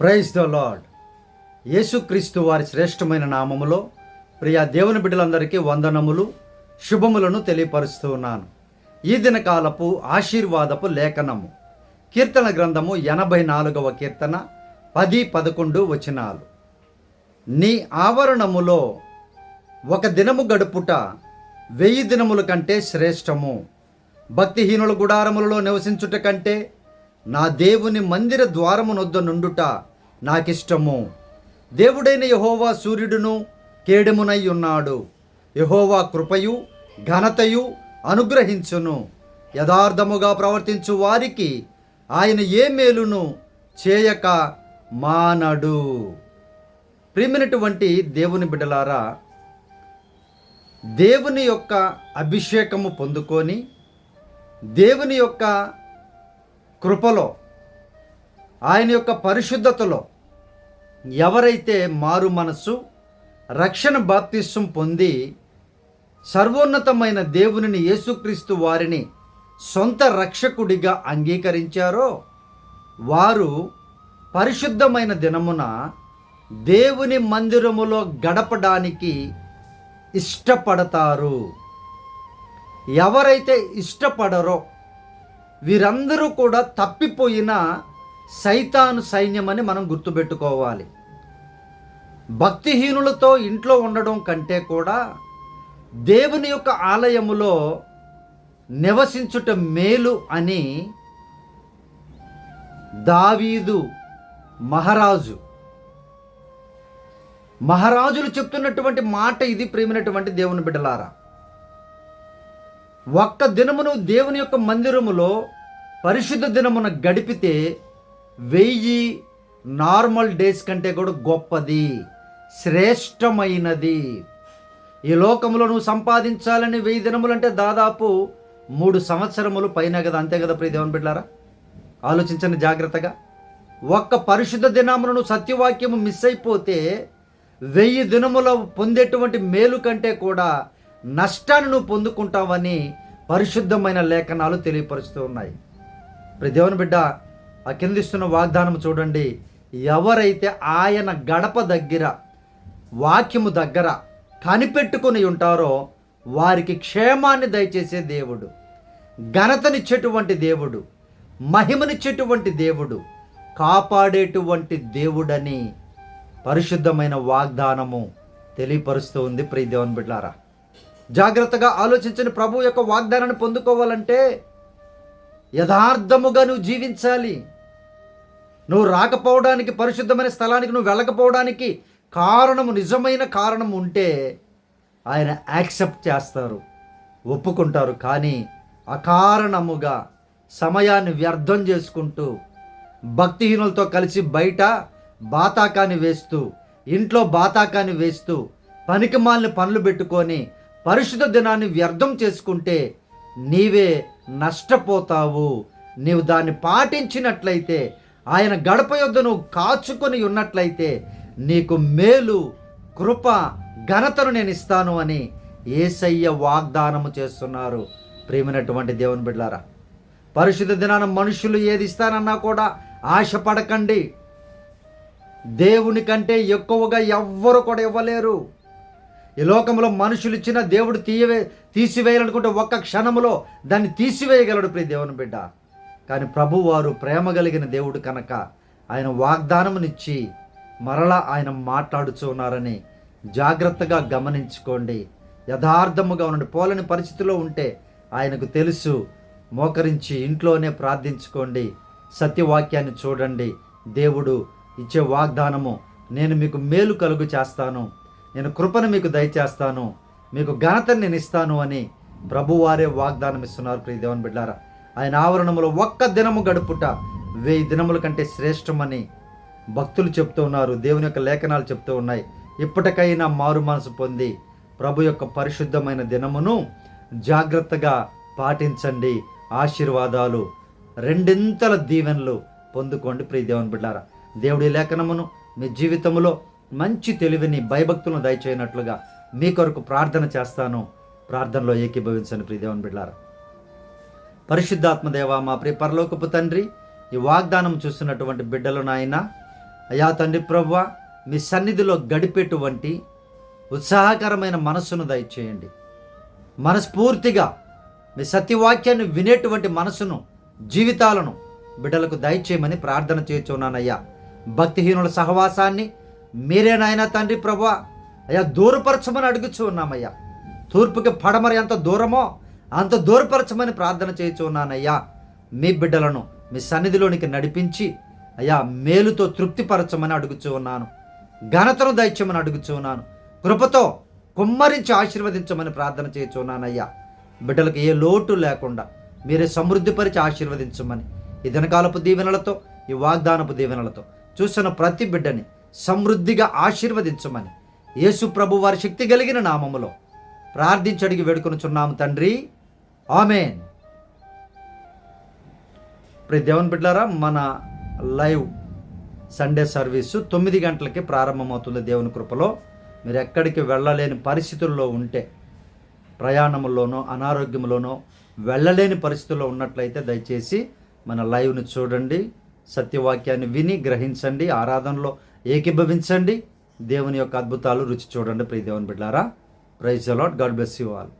Praise the lord యేసుక్రీస్తు వారి శ్రేష్టమైన నామములో ప్రియా దేవుని బిడ్డలందరికీ వందనములు శుభములను తెలియపరుస్తూ ఉన్నాను. ఈ దినకాలపు ఆశీర్వాదపు లేఖనము. కీర్తన గ్రంథము ఎనభై నాలుగవ కీర్తన పది పదకొండు వచనాలు. నీ ఆవరణములో ఒక దినము గడుపుట వెయ్యి దినముల కంటే శ్రేష్టము. భక్తిహీనుల గుడారములలో నివసించుట కంటే నా దేవుని మందిర ద్వారమునొద్ద నుండుట నాకిష్టము. దేవుడైన యహోవా సూర్యుడును కేడెమునై ఉన్నాడు. యహోవా కృపయు ఘనతయు అనుగ్రహించును. యథార్థముగా ప్రవర్తించు వారికి ఆయన ఏ మేలును చేయక మానడు. ప్రియమైనటువంటి దేవుని బిడ్డలారా దేవుని యొక్క అభిషేకము పొందుకొని దేవుని యొక్క కృపలో ఆయన యొక్క పరిశుద్ధతలో ఎవరైతే మారు మనస్సు రక్షణ బాప్తిస్వం పొంది సర్వోన్నతమైన దేవునిని యేసుక్రీస్తు వారిని సొంత రక్షకుడిగా అంగీకరించారో వారు పరిశుద్ధమైన దినమున దేవుని మందిరములో గడపడానికి ఇష్టపడతారు. ఎవరైతే ఇష్టపడరో వీరందరూ కూడా తప్పిపోయిన సైతాను సైన్యమని మనం గుర్తుపెట్టుకోవాలి. భక్తిహీనులతో ఇంట్లో ఉండడం కంటే కూడా దేవుని యొక్క ఆలయములో నివసించుట మేలు అని దావీదు మహారాజు. మహారాజులు చెప్తున్నటువంటి మాట ఇది ప్రేమినటువంటి దేవుని బిడ్డలారా. ఒక్క దినమును దేవుని యొక్క మందిరములో పరిశుద్ధ దినమున గడిపితే వెయ్యి నార్మల్ డేస్ కంటే కూడా గొప్పది శ్రేష్టమైనది. ఈ లోకంలో నువ్వు సంపాదించాలని వెయ్యి దినములు అంటే దాదాపు మూడు సంవత్సరములు పైన కదా అంతే కదా ప్రియ దేవుని బిడ్డారా? ఆలోచించండి జాగ్రత్తగా. ఒక్క పరిశుద్ధ దినమును సత్యవాక్యము మిస్ అయిపోతే వెయ్యి దినముల పొందేటువంటి మేలు కంటే కూడా నష్టాన్ని నువ్వు పొందుకుంటావని పరిశుద్ధమైన లేఖనాలు తెలియపరుస్తూ ఉన్నాయి. ప్రదేవుని దేవుని బిడ్డ అకిందిస్తున్న వాగ్దానం చూడండి. ఎవరైతే ఆయన గడప దగ్గర వాక్యము దగ్గర కనిపెట్టుకొని ఉంటారో వారికి క్షేమాన్ని దయచేసే దేవుడు ఘనతనిచ్చేటువంటి దేవుడు మహిమనిచ్చేటువంటి దేవుడు కాపాడేటువంటి దేవుడని పరిశుద్ధమైన వాగ్దానము తెలియపరుస్తూ ఉంది. ప్రియ దేవుని బిడ్లారా జాగ్రత్తగా ఆలోచించని ప్రభు యొక్క వాగ్దానాన్ని పొందుకోవాలంటే యథార్థముగా నువ్వు జీవించాలి. నువ్వు రాకపోవడానికి పరిశుద్ధమైన స్థలానికి నువ్వు వెళ్ళకపోవడానికి కారణము నిజమైన కారణం ఉంటే ఆయన యాక్సెప్ట్ చేస్తారు ఒప్పుకుంటారు. కానీ అకారణముగా సమయాన్ని వ్యర్థం చేసుకుంటూ భక్తిహీనులతో కలిసి బయట బాతాకాన్ని వేస్తూ ఇంట్లో బాతాకాన్ని వేస్తూ పనికిమాలిన పనులు పెట్టుకొని పరిశుద్ధ దినాన్ని వ్యర్థం చేసుకుంటే నీవే నష్టపోతావు. నీవు దాన్ని పాటించినట్లయితే ఆయన గడప యొద్ద నువ్వు కాచుకొని ఉన్నట్లయితే నీకు మేలు కృప ఘనతను నేను ఇస్తాను అని ఏసయ్య వాగ్దానము చేస్తున్నారు. ప్రేమినటువంటి దేవుని బిడ్డారా పరిశుద్ధ దినాన మనుషులు ఏది ఇస్తానన్నా కూడా ఆశపడకండి. దేవుని కంటే ఎక్కువగా ఎవ్వరు కూడా ఇవ్వలేరు. ఈ లోకంలో మనుషులు ఇచ్చిన దేవుడు తీయవే తీసివేయాలనుకుంటే ఒక్క క్షణములో దాన్ని తీసివేయగలడు ప్రియ దేవుని బిడ్డ. కానీ ప్రభువారు ప్రేమ కలిగిన దేవుడు కనుక ఆయన వాగ్దానమునిచ్చి మరలా ఆయన మాట్లాడుచూ ఉన్నారని జాగ్రత్తగా గమనించుకోండి. యథార్థముగా ఉండండి. పోలని పరిస్థితిలో ఉంటే ఆయనకు తెలుసు. మోకరించి ఇంట్లోనే ప్రార్థించుకోండి. సత్యవాక్యాన్ని చూడండి. దేవుడు ఇచ్చే వాగ్దానము నేను మీకు మేలు కలుగు చేస్తాను. నేను కృపను మీకు దయచేస్తాను మీకు ఘనతను నేను ఇస్తాను అని ప్రభువారే వాగ్దానం ఇస్తున్నారు ప్రియ దేవన్ బిడ్డారా. ఆయన ఆవరణములో ఒక్క దినము గడుపుట వెయ్యి దినముల కంటే శ్రేష్టమని భక్తులు చెప్తూ ఉన్నారు దేవుని యొక్క లేఖనాలు చెప్తూ ఉన్నాయి. ఇప్పటికైనా మారు మనసు పొంది ప్రభు యొక్క పరిశుద్ధమైన దినమును జాగ్రత్తగా పాటించండి. ఆశీర్వాదాలు రెండింతల దీవెనలు పొందుకోండి ప్రియ దేవుని బిడ్డారా. దేవుడి లేఖనమును మీ జీవితంలో మంచి తెలివిని భయభక్తులను దయచేయనట్లుగా మీ కొరకు ప్రార్థన చేస్తాను. ప్రార్థనలో ఏకీభవించని ప్రియదేవన్ బిడ్డారు పరిశుద్ధాత్మదేవ మా ప్రియ పరలోకపు తండ్రి ఈ వాగ్దానం చూస్తున్నటువంటి బిడ్డలు నాయన అయా తండ్రి ప్రవ్వ మీ సన్నిధిలో గడిపేటువంటి ఉత్సాహకరమైన మనస్సును దయచేయండి. మనస్ఫూర్తిగా మీ సత్యవాక్యాన్ని వినేటువంటి మనసును జీవితాలను బిడ్డలకు దయచేయమని ప్రార్థన చేస్తున్నానయ్యా భక్తిహీనుల సహవాసాన్ని మీరే నాయన తండ్రి ప్రభా. అయ్యా దూరపరచమని అడుగుచు ఉన్నామయ్యా. తూర్పుకి పడమరి ఎంత దూరమో అంత దూరపరచమని ప్రార్థన చేయొచ్చు ఉన్నానయ్యా. మీ బిడ్డలను మీ సన్నిధిలోనికి నడిపించి అయ్యా మేలుతో తృప్తిపరచమని అడుగుచూ ఉన్నాను. ఘనతను దయచేయమని అడుగుచూ ఉన్నాను. కృపతో కుమ్మరించి ఆశీర్వదించమని ప్రార్థన చేయుచున్నానయ్యా బిడ్డలకు ఏ లోటు లేకుండా మీరే సమృద్ధిపరిచి ఆశీర్వదించమని ఈ దినకాలపు దీవెనలతో ఈ వాగ్దానపు దీవెనలతో చూసిన ప్రతి బిడ్డని సమృద్ధిగా ఆశీర్వదించమని. యేసు ప్రభు వారి శక్తి కలిగిన నామములో ప్రార్థించి వేడుకొనుచున్నాము తండ్రి. ఆమెన్. ఇప్పుడు దేవుని బిడ్డారా మన లైవ్ సండే సర్వీసు తొమ్మిది గంటలకి ప్రారంభమవుతుంది దేవుని కృపలో. మీరు ఎక్కడికి వెళ్ళలేని పరిస్థితుల్లో ఉంటే ప్రయాణంలోనో అనారోగ్యంలోనో వెళ్ళలేని పరిస్థితుల్లో ఉన్నట్లయితే దయచేసి మన లైవ్ను చూడండి సత్యవాక్యాన్ని విని గ్రహించండి ఆరాధనలో ఏకీభవించండి. దేవుని యొక్క అద్భుతాలు రుచి చూడండి. ప్రీ దేవుని బిడ్డారా praise a lot God bless you all.